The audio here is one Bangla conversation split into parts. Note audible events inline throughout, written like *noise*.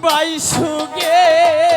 마이 속에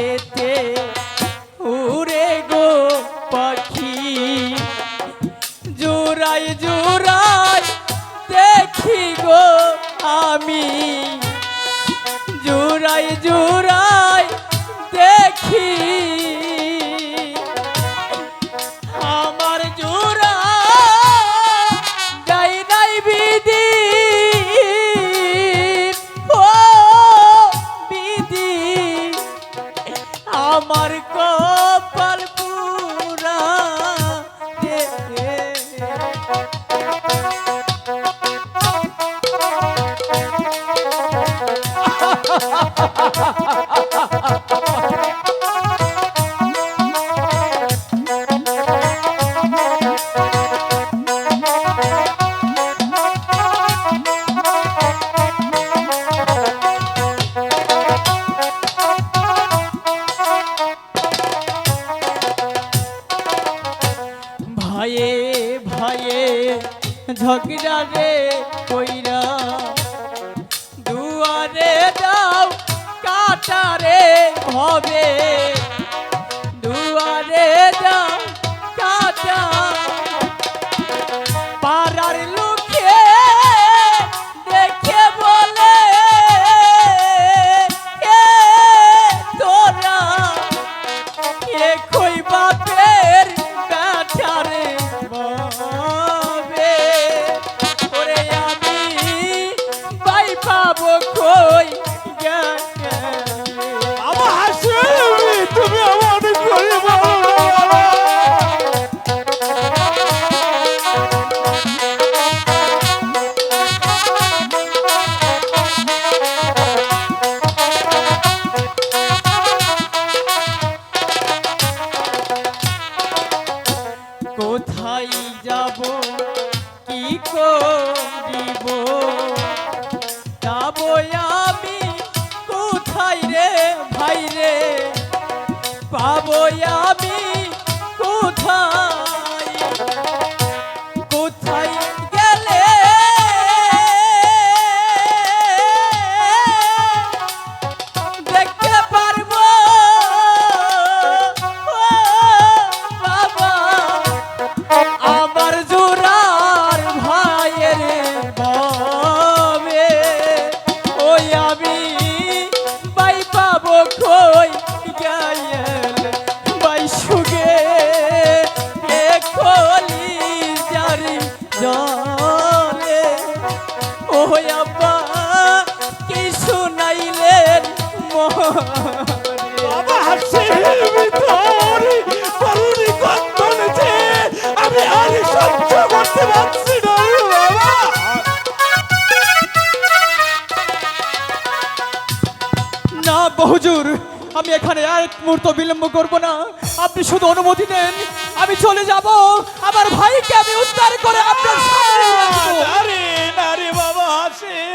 আকাশেতে উড়ে গো পাখি জোড়াই জোড়াই দেখি গো আমি। জোড়াই জোড়াই দেখি আমার কপাল পুরা ভয়ে *laughs* ঝগড়া রে কি হুজুর আমি এখানে আর এক মুহূর্ত বিলম্ব করব না। আপনি শুধু অনুমতি দেন আমি চলে যাব। আমার ভাইকে আমি উদ্ধার করে আপনার সামনে আরে আরে বাবা আসিফ